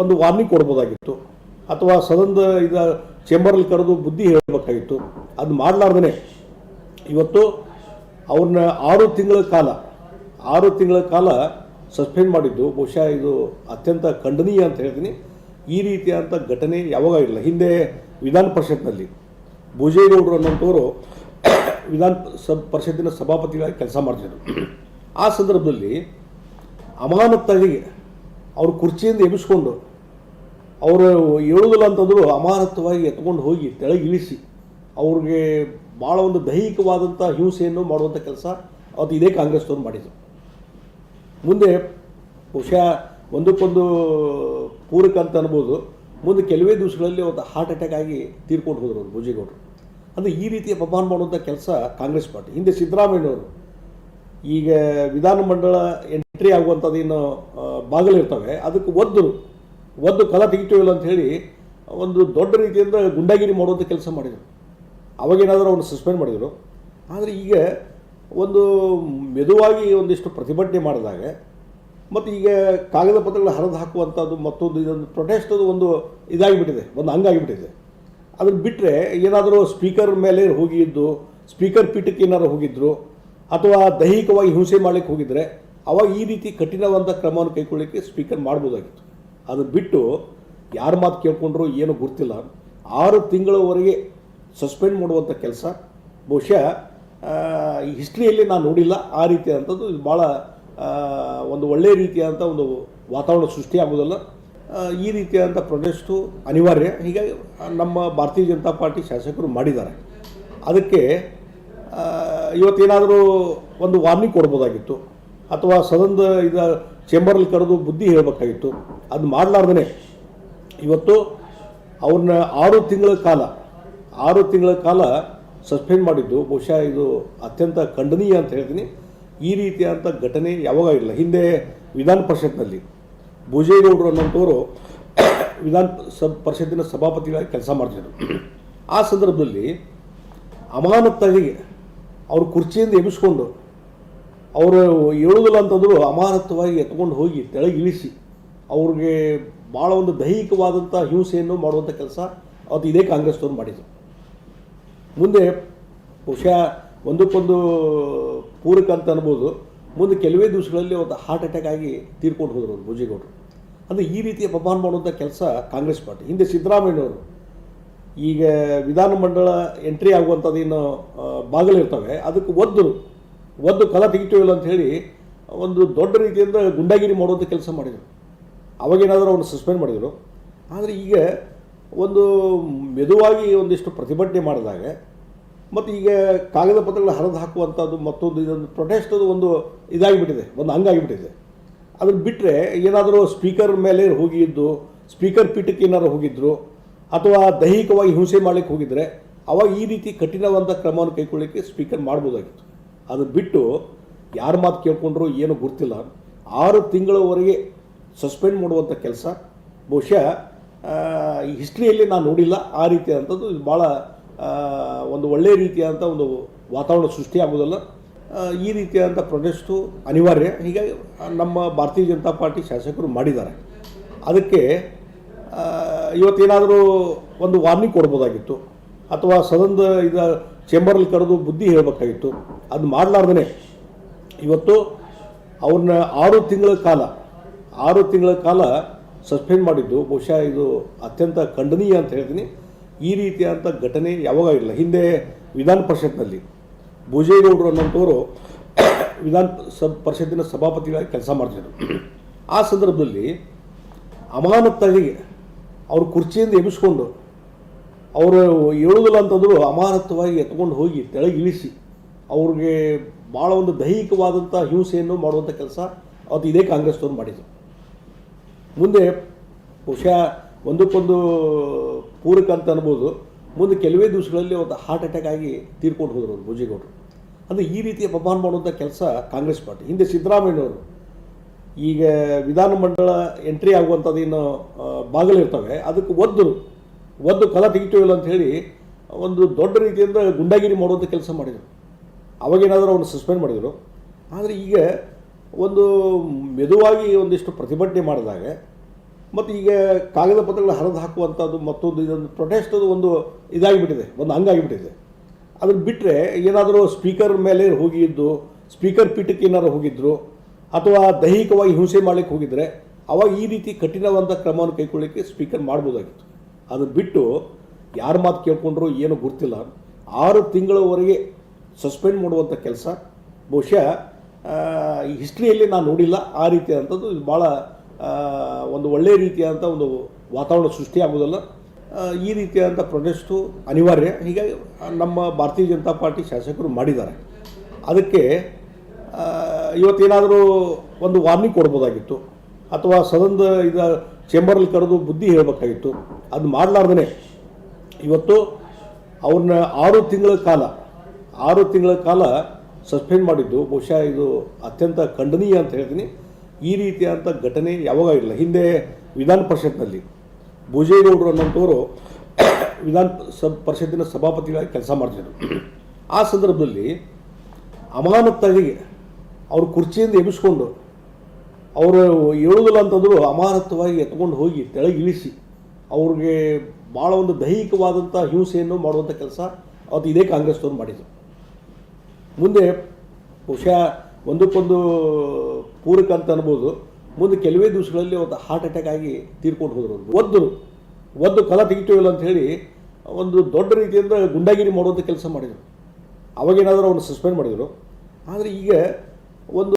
ಒಂದು ವಾರ್ನಿಂಗ್ ಕೊಡ್ಬೋದಾಗಿತ್ತು. ಅಥವಾ ಸದನದ ಇದ ಚೇಂಬರಲ್ಲಿ ಕರೆದು ಬುದ್ಧಿ ಹೇಳಬೇಕಾಗಿತ್ತು. ಅದು ಮಾಡಲಾರ್ದೇ ಇವತ್ತು ಅವ್ರನ್ನ ಆರು ತಿಂಗಳ ಕಾಲ, ಆರು ತಿಂಗಳ ಕಾಲ ಸಸ್ಪೆಂಡ್ ಮಾಡಿದ್ದು. ಬಹುಶಃ ಇದು ಅತ್ಯಂತ ಖಂಡನೀಯ ಅಂತ ಹೇಳ್ತೀನಿ. ಈ ರೀತಿಯಾದಂಥ ಘಟನೆ ಯಾವಾಗ ಇರಲಿಲ್ಲ ಹಿಂದೆ ವಿಧಾನ ಪರಿಷತ್ನಲ್ಲಿ ಭುಜೇಗೌಡರು ಅನ್ನೋಂಥವರು ವಿಧಾನ ಸಬ್, ಪರಿಷತ್ತಿನ ಸಭಾಪತಿಗಳಾಗಿ ಕೆಲಸ ಮಾಡ್ತಿದ್ರು. ಆ ಸಂದರ್ಭದಲ್ಲಿ ಅಮಾನತ್ತಾಗಿ ಅವ್ರ ಕುರ್ಚಿಯಿಂದ ಎಬ್ಬಿಸ್ಕೊಂಡು, ಅವರು ಹೇಳುವುದಿಲ್ಲ ಅಂತಂದರೂ ಅಮಾನತ್ವವಾಗಿ ಎತ್ಕೊಂಡು ಹೋಗಿ ತೆಳಗೆ ಇಳಿಸಿ. ಅವ್ರಿಗೆ ಭಾಳ ಒಂದು ದೈಹಿಕವಾದಂಥ ಹಿಂಸೆಯನ್ನು ಮಾಡುವಂಥ ಕೆಲಸ ಅವತ್ತು ಇದೇ ಕಾಂಗ್ರೆಸ್ನವ್ರು ಮಾಡಿದರು. ಮುಂದೆ ಬಹುಶಃ ಒಂದಕ್ಕೊಂದು ಪೂರಕ ಅಂತ ಅನ್ಬೋದು. ಮುಂದೆ ಕೆಲವೇ ದಿವಸಗಳಲ್ಲಿ ಒಂದು ಹಾರ್ಟ್ ಅಟ್ಯಾಕ್ ಆಗಿ ತೀರ್ಕೊಂಡು ಹೋದರು ಅವರು ಭುಜೇಗೌಡರು. ಅಂದರೆ ಈ ರೀತಿಯ ಅಪಮಾನ ಮಾಡುವಂಥ ಕೆಲಸ ಕಾಂಗ್ರೆಸ್ ಪಾರ್ಟಿ. ಹಿಂದೆ ಸಿದ್ದರಾಮಯ್ಯನವರು. ಈಗ ವಿಧಾನಮಂಡಲ ಎಂಟ್ರಿ ಆಗುವಂಥದ್ದೇನು ಬಾಗಿಲು ಬಾಗಿಲಿರ್ತವೆ. ಅದಕ್ಕೆ ಒದ್ದು ಒದ್ದು ಕಲ ತೆಗಿತೀವಿಲ್ಲ ಅಂತ ಹೇಳಿ, ಒಂದು ದೊಡ್ಡ ರೀತಿಯಿಂದ ಗುಂಡಾಗಿರಿ ಮಾಡುವಂಥ ಕೆಲಸ ಮಾಡಿದರು. ಅವಾಗೇನಾದರೂ ಅವನು ಸಸ್ಪೆಂಡ್ ಮಾಡಿದರು. ಆದರೆ ಈಗ ಒಂದು ಮೆದುವಾಗಿ ಒಂದಿಷ್ಟು ಪ್ರತಿಭಟನೆ ಮಾಡಿದಾಗ, ಮತ್ತು ಈಗ ಕಾಗದ ಪತ್ರಗಳು ಹರಿದು ಹಾಕುವಂಥದ್ದು ಮತ್ತೊಂದು ಇದೊಂದು ಪ್ರೊಟೆಸ್ಟದು ಒಂದು ಇದಾಗಿಬಿಟ್ಟಿದೆ, ಒಂದು ಹಂಗಾಗಿಬಿಟ್ಟಿದೆ ಅದನ್ನು ಬಿಟ್ಟರೆ ಏನಾದರೂ ಸ್ಪೀಕರ್ ಮೇಲೆ ಹೋಗಿದ್ದು ಸ್ಪೀಕರ್ ಪೀಠಕ್ಕೆ ಏನಾದ್ರು ಹೋಗಿದ್ದರು ಅಥವಾ ದೈಹಿಕವಾಗಿ ಹಿಂಸೆ ಮಾಡಲಿಕ್ಕೆ ಹೋಗಿದ್ರೆ ಅವಾಗ ಈ ರೀತಿ ಕಠಿಣವಾದ ಕ್ರಮವನ್ನು ಕೈಗೊಳ್ಳಲಿಕ್ಕೆ ಸ್ಪೀಕರ್ ಮಾಡ್ಬೋದಾಗಿತ್ತು. ಅದು ಬಿಟ್ಟು ಯಾರ ಮಾತು ಕೇಳ್ಕೊಂಡ್ರು ಏನೂ ಗೊತ್ತಿಲ್ಲ. ಆರು ತಿಂಗಳವರೆಗೆ ಸಸ್ಪೆಂಡ್ ಮಾಡುವಂಥ ಕೆಲಸ. ಬಹುಶಃ ಈ ಹಿಸ್ಟ್ರಿಯಲ್ಲಿ ನಾನು ನೋಡಿಲ್ಲ. ಆ ರೀತಿಯಾದಂಥದ್ದು ಇದು ಭಾಳ ಒಂದು ಒಳ್ಳೆಯ ರೀತಿಯಾದಂಥ ಒಂದು ವಾತಾವರಣ ಸೃಷ್ಟಿಯಾಗೋದಲ್ಲ ಈ ರೀತಿಯಾದಂಥ ಪ್ರೊಟೆಸ್ಟು ಅನಿವಾರ್ಯ. ಹೀಗಾಗಿ, ನಮ್ಮ ಭಾರತೀಯ ಜನತಾ ಪಾರ್ಟಿ ಶಾಸಕರು ಮಾಡಿದ್ದಾರೆ. ಅದಕ್ಕೆ ಇವತ್ತೇನಾದರೂ ಒಂದು ವಾರ್ನಿಂಗ್ ಕೊಡ್ಬೋದಾಗಿತ್ತು. ಅಥವಾ ಸದನದ ಇದ ಚೇಂಬರಲ್ಲಿ ಕರೆದು ಬುದ್ಧಿ ಹೇಳಬೇಕಾಗಿತ್ತು. ಅದು ಮಾಡಲಾರ್ದನೆ. ಇವತ್ತು ಅವ್ರನ್ನ ಆರು ತಿಂಗಳ ಕಾಲ, ಆರು ತಿಂಗಳ ಕಾಲ ಸಸ್ಪೆಂಡ್ ಮಾಡಿದ್ದು. ಬಹುಶಃ ಇದು ಅತ್ಯಂತ ಖಂಡನೀಯ ಅಂತ ಹೇಳ್ತೀನಿ. ಈ ರೀತಿಯಾದಂಥ ಘಟನೆ ಯಾವಾಗ ಇಲ್ಲ. ಹಿಂದೆ ವಿಧಾನ ಪರಿಷತ್ನಲ್ಲಿ ಭುಜೇಗೌಡರು ಅನ್ನೋಂಥವರು ವಿಧಾನ ಸಬ್, ಪರಿಷತ್ತಿನ ಸಭಾಪತಿಗಳಾಗಿ ಕೆಲಸ ಮಾಡ್ತಿದ್ರು. ಆ ಸಂದರ್ಭದಲ್ಲಿ ಅಮಾನತ್ತಾಗಿ ಅವರು ಕುರ್ಚಿಯಿಂದ ಎಬ್ಬಿಸ್ಕೊಂಡು ಅವರು ಹೇಳುವುದಿಲ್ಲ ಅಂತಂದ್ರು ಅಮಾನತ್ವವಾಗಿ ಎತ್ಕೊಂಡು ಹೋಗಿ ತೆಳಗೆ ಇಳಿಸಿ. ಅವ್ರಿಗೆ ಭಾಳ ಒಂದು ದೈಹಿಕವಾದಂಥ ಹಿಂಸೆಯನ್ನು ಮಾಡುವಂಥ ಕೆಲಸ ಅದು ಇದೇ ಕಾಂಗ್ರೆಸ್ನವ್ರು ಮಾಡಿದರು. ಮುಂದೆ ಬಹುಶಃ ಒಂದಕ್ಕೊಂದು ಪೂರಕ ಅಂತ ಅನ್ಬೋದು. ಮುಂದೆ ಕೆಲವೇ ದಿವಸಗಳಲ್ಲಿ ಒಂದು ಹಾರ್ಟ್ ಅಟ್ಯಾಕ್ ಆಗಿ ತೀರ್ಕೊಂಡು ಹೋದರು ಅವರು ಭುಜೇಗೌಡರು. ಅಂದರೆ ಈ ರೀತಿಯ ಅಪಮಾನ ಮಾಡುವಂಥ ಕೆಲಸ ಕಾಂಗ್ರೆಸ್ ಪಾರ್ಟಿ. ಹಿಂದೆ ಸಿದ್ದರಾಮಯ್ಯನವರು. ಈಗ ವಿಧಾನಮಂಡಲ ಎಂಟ್ರಿ ಆಗುವಂಥದ್ದೇನು ಬಾಗಿಲು ಇರ್ತವೆ. ಅದಕ್ಕೆ ಒದ್ದು ಒದ್ದು ಕಲ ತೆಗಿತೀವಿಲ್ಲ ಅಂತ ಹೇಳಿ ಒಂದು ದೊಡ್ಡ ರೀತಿಯಿಂದ ಗುಂಡಾಗಿರಿ ಮಾಡುವಂಥ ಕೆಲಸ ಮಾಡಿದರು. ಅವಾಗೇನಾದರೂ ಅವನು ಸಸ್ಪೆಂಡ್ ಮಾಡಿದರು. ಆದರೆ ಈಗ ಒಂದು ಮೆದುವಾಗಿ ಒಂದಿಷ್ಟು ಪ್ರತಿಭಟನೆ ಮಾಡಿದಾಗ ಮತ್ತು ಈಗ ಕಾಗದ ಪತ್ರಗಳು ಹರಿದು ಹಾಕುವಂಥದ್ದು ಮತ್ತೊಂದು ಇದೊಂದು ಪ್ರೊಟೆಸ್ಟದು ಒಂದು ಇದಾಗಿಬಿಟ್ಟಿದೆ, ಒಂದು ಹಂಗಾಗಿಬಿಟ್ಟಿದೆ ಅದನ್ನು ಬಿಟ್ಟರೆ ಏನಾದರೂ ಸ್ಪೀಕರ್ ಮೇಲೆ ಹೋಗಿದ್ದು ಸ್ಪೀಕರ್ ಪೀಠಕ್ಕೆ ಏನಾದ್ರು ಹೋಗಿದ್ರು, ಅಥವಾ ದೈಹಿಕವಾಗಿ ಹಿಂಸೆ ಮಾಡಲಿಕ್ಕೆ ಹೋಗಿದ್ದರೆ ಅವಾಗ ಈ ರೀತಿ ಕಠಿಣವಾದ ಕ್ರಮವನ್ನು ಕೈಗೊಳ್ಳಲಿಕ್ಕೆ ಸ್ಪೀಕರ್ ಮಾಡ್ಬೋದಾಗಿತ್ತು. ಅದು ಬಿಟ್ಟು ಯಾರ ಮಾತು ಕೇಳ್ಕೊಂಡ್ರು ಏನೂ ಗೊತ್ತಿಲ್ಲ ಆರು ತಿಂಗಳವರೆಗೆ ಸಸ್ಪೆಂಡ್ ಮಾಡುವಂಥ ಕೆಲಸ. ಬಹುಶಃ ಈ ಹಿಸ್ಟ್ರಿಯಲ್ಲಿ ನಾನು ನೋಡಿಲ್ಲ. ಆ ರೀತಿಯಾದಂಥದ್ದು ಇದು ಭಾಳ ಒಂದು ಒಳ್ಳೆಯ ರೀತಿಯಾದಂಥ ಒಂದು ವಾತಾವರಣ ಸೃಷ್ಟಿಯಾಗೋದಲ್ಲ ಈ ರೀತಿಯಾದಂಥ ಪ್ರೊಟೆಸ್ಟು ಅನಿವಾರ್ಯ. ಹೀಗಾಗಿ, ನಮ್ಮ ಭಾರತೀಯ ಜನತಾ ಪಾರ್ಟಿ ಶಾಸಕರು ಮಾಡಿದ್ದಾರೆ. ಅದಕ್ಕೆ ಇವತ್ತೇನಾದರೂ ಒಂದು ವಾರ್ನಿಂಗ್ ಕೊಡ್ಬೋದಾಗಿತ್ತು. ಅಥವಾ ಸದನದ ಇದ ಚೇಂಬರಲ್ಲಿ ಕರೆದು ಬುದ್ಧಿ ಹೇಳಬೇಕಾಗಿತ್ತು. ಅದು ಮಾಡಲಾರ್ದೇ ಇವತ್ತು ಅವ್ರನ್ನ ಆರು ತಿಂಗಳ ಕಾಲ, ಆರು ತಿಂಗಳ ಕಾಲ ಸಸ್ಪೆಂಡ್ ಮಾಡಿದ್ದು. ಬಹುಶಃ ಇದು ಅತ್ಯಂತ ಖಂಡನೀಯ ಅಂತ ಹೇಳ್ತೀನಿ. ಈ ರೀತಿಯಾದಂಥ ಘಟನೆ ಯಾವಾಗ ಇಲ್ಲ ಹಿಂದೆ ವಿಧಾನ ಪರಿಷತ್ನಲ್ಲಿ ಭುಜೇಗೌಡರು ಅನ್ನೋಂಥವರು ವಿಧಾನ ಸಬ್, ಪರಿಷತ್ತಿನ ಸಭಾಪತಿಗಳಾಗಿ ಕೆಲಸ ಮಾಡ್ತಿದ್ರು. ಆ ಸಂದರ್ಭದಲ್ಲಿ ಅಮಾನತ್ತಾಗಿ ಅವರು ಕುರ್ಚಿಯಿಂದ ಎಬ್ಬಿಸ್ಕೊಂಡು ಅವರು ಹೇಳುವುದಿಲ್ಲ ಅಂತಂದ್ರು ಅಮಾನತ್ವವಾಗಿ ಎತ್ಕೊಂಡು ಹೋಗಿ ತೆಳಗೆ ಇಳಿಸಿ. ಅವ್ರಿಗೆ ಭಾಳ ಒಂದು ದೈಹಿಕವಾದಂಥ ಹಿಂಸೆಯನ್ನು ಮಾಡುವಂಥ ಕೆಲಸ ಅದು ಇದೇ ಕಾಂಗ್ರೆಸ್ನವ್ರು ಮಾಡಿದರು. ಮುಂದೆ ಬಹುಶಃ ಒಂದಕ್ಕೊಂದು ಪೂರಕ ಅಂತ ಅನ್ಬೋದು. ಮುಂದೆ ಕೆಲವೇ ದಿವಸಗಳಲ್ಲಿ ಒಂದು ಹಾರ್ಟ್ ಅಟ್ಯಾಕ್ ಆಗಿ ತೀರ್ಕೊಂಡು ಹೋದರು ಅವರು ಭುಜೇಗೌಡರು. ಅಂದರೆ ಈ ರೀತಿ ಅಪಮಾನ ಮಾಡುವಂಥ ಕೆಲಸ ಕಾಂಗ್ರೆಸ್ ಪಾರ್ಟಿ. ಹಿಂದೆ ಸಿದ್ದರಾಮಯ್ಯನವರು. ಈಗ ವಿಧಾನಮಂಡಲ ಎಂಟ್ರಿ ಬಾಗಿಲು ಇರ್ತವೆ ಅದಕ್ಕೆ ಒದ್ದು ಒದ್ದು ಫಲ ತೆಗಿತೀವಿಲ್ಲ ಅಂತ ಹೇಳಿ ಒಂದು ದೊಡ್ಡ ರೀತಿಯಿಂದ ಗುಂಡಾಗಿರಿ ಮಾಡುವಂಥ ಕೆಲಸ ಮಾಡಿದರು. ಅವಾಗೇನಾದರೂ ಅವನು ಸಸ್ಪೆಂಡ್ ಮಾಡಿದರು. ಆದರೆ ಈಗ ಒಂದು ಮೆದುವಾಗಿ ಒಂದಿಷ್ಟು ಪ್ರತಿಭಟನೆ ಮಾಡಿದಾಗ ಮತ್ತು ಈಗ ಕಾಗದ ಪತ್ರಗಳು ಹರಿದು ಹಾಕುವಂಥದ್ದು ಮತ್ತೊಂದು ಇದೊಂದು ಪ್ರೊಟೆಸ್ಟದು ಒಂದು ಇದಾಗಿಬಿಟ್ಟಿದೆ, ಒಂದು ಹಂಗಾಗಿಬಿಟ್ಟಿದೆ ಅದನ್ನು ಬಿಟ್ಟರೆ ಏನಾದರೂ ಸ್ಪೀಕರ್ ಮೇಲೆ ಹೋಗಿದ್ದು ಸ್ಪೀಕರ್ ಪೀಠಕ್ಕೆ ಏನಾದರೂ ಹೋಗಿದ್ದರು ಅಥವಾ ದೈಹಿಕವಾಗಿ ಹಿಂಸೆ ಮಾಡಲಿಕ್ಕೆ ಹೋಗಿದ್ದರೆ ಅವಾಗ ಈ ರೀತಿ ಕಠಿಣವಾದ ಕ್ರಮವನ್ನು ಕೈಗೊಳ್ಳಲಿಕ್ಕೆ ಸ್ಪೀಕರ್ ಮಾಡ್ಬೋದಾಗಿತ್ತು. ಅದನ್ನು ಬಿಟ್ಟು ಯಾರ ಮಾತು ಕೇಳ್ಕೊಂಡ್ರು ಏನು ಗೊತ್ತಿಲ್ಲ ಆರು ತಿಂಗಳವರೆಗೆ ಸಸ್ಪೆಂಡ್ ಮಾಡುವಂಥ ಕೆಲಸ. ಬಹುಶಃ ಈ ಹಿಸ್ಟ್ರಿಯಲ್ಲಿ ನಾನು ನೋಡಿಲ್ಲ. ಆ ರೀತಿಯಾದಂಥದ್ದು ಇದು ಭಾಳ ಒಂದು ಒಳ್ಳೆಯ ರೀತಿಯಾದಂಥ ಒಂದು ವಾತಾವರಣ ಸೃಷ್ಟಿಯಾಗೋದಲ್ಲ ಈ ರೀತಿಯಾದಂಥ ಪ್ರೊಟೆಸ್ಟು ಅನಿವಾರ್ಯ. ಹೀಗಾಗಿ ನಮ್ಮ ಭಾರತೀಯ ಜನತಾ ಪಾರ್ಟಿ ಶಾಸಕರು ಮಾಡಿದ್ದಾರೆ. ಅದಕ್ಕೆ ಇವತ್ತೇನಾದರೂ ಒಂದು ವಾರ್ನಿಂಗ್ ಕೊಡ್ಬೋದಾಗಿತ್ತು. ಅಥವಾ ಸದನದ ಇದು ಚೇಂಬರಲ್ಲಿ ಕರೆದು ಬುದ್ಧಿ ಹೇಳಬೇಕಾಗಿತ್ತು. ಅದು ಮಾಡಲಾರ್ದೇ ಇವತ್ತು ಅವ್ರನ್ನ ಆರು ತಿಂಗಳ ಕಾಲ, ಆರು ತಿಂಗಳ ಕಾಲ ಸಸ್ಪೆಂಡ್ ಮಾಡಿದ್ದು. ಬಹುಶಃ ಇದು ಅತ್ಯಂತ ಖಂಡನೀಯ ಅಂತ ಹೇಳ್ತೀನಿ. ಈ ರೀತಿಯಾದಂಥ ಘಟನೆ ಯಾವಾಗ ಇಲ್ಲ ಹಿಂದೆ ವಿಧಾನ ಪರಿಷತ್ನಲ್ಲಿ ಭುಜೇಗೌಡರು ಅನ್ನೋಂಥವರು ವಿಧಾನ ಸ ಪರಿಷತ್ತಿನ ಸಭಾಪತಿಗಳಾಗಿ ಕೆಲಸ ಮಾಡ್ತಿದ್ರು. ಆ ಸಂದರ್ಭದಲ್ಲಿ ಅಮಾನತ್ತಾಗಿ ಅವರು ಕುರ್ಚಿಯಿಂದ ಎಬ್ಬಿಸ್ಕೊಂಡು ಅವರು ಹೇಳುವುದಿಲ್ಲ ಅಂತಂದ್ರು ಅಮಾನತವಾಗಿ ಎತ್ಕೊಂಡು ಹೋಗಿ ತೆಳಗಿಳಿಸಿ ಅವ್ರಿಗೆ ಭಾಳ ಒಂದು ದೈಹಿಕವಾದಂಥ ಹಿಂಸೆಯನ್ನು ಮಾಡುವಂಥ ಕೆಲಸ ಅವತ್ತು ಇದೇ ಕಾಂಗ್ರೆಸ್ನವ್ರು ಮಾಡಿದರು. ಮುಂದೆ ಬಹುಶಃ ಒಂದಕ್ಕೊಂದು ಪೂರಕ ಅಂತ ಅನ್ಬೋದು. ಮುಂದೆ ಕೆಲವೇ ದಿವಸಗಳಲ್ಲಿ ಒಂದು ಹಾರ್ಟ್ ಅಟ್ಯಾಕ್ ಆಗಿ ತೀರ್ಕೊಂಡು ಹೋದರು ಒದ್ದು ಒದ್ದು ಕಲ ತೆಗಿತೀವಿಲ್ಲ ಅಂತ ಹೇಳಿ ಒಂದು ದೊಡ್ಡ ರೀತಿಯಿಂದ ಗುಂಡಾಗಿರಿ ಮಾಡುವಂಥ ಕೆಲಸ ಮಾಡಿದರು. ಅವಾಗೇನಾದರೂ ಅವ್ರನ್ನ ಸಸ್ಪೆಂಡ್ ಮಾಡಿದರು. ಆದರೆ ಈಗ ಒಂದು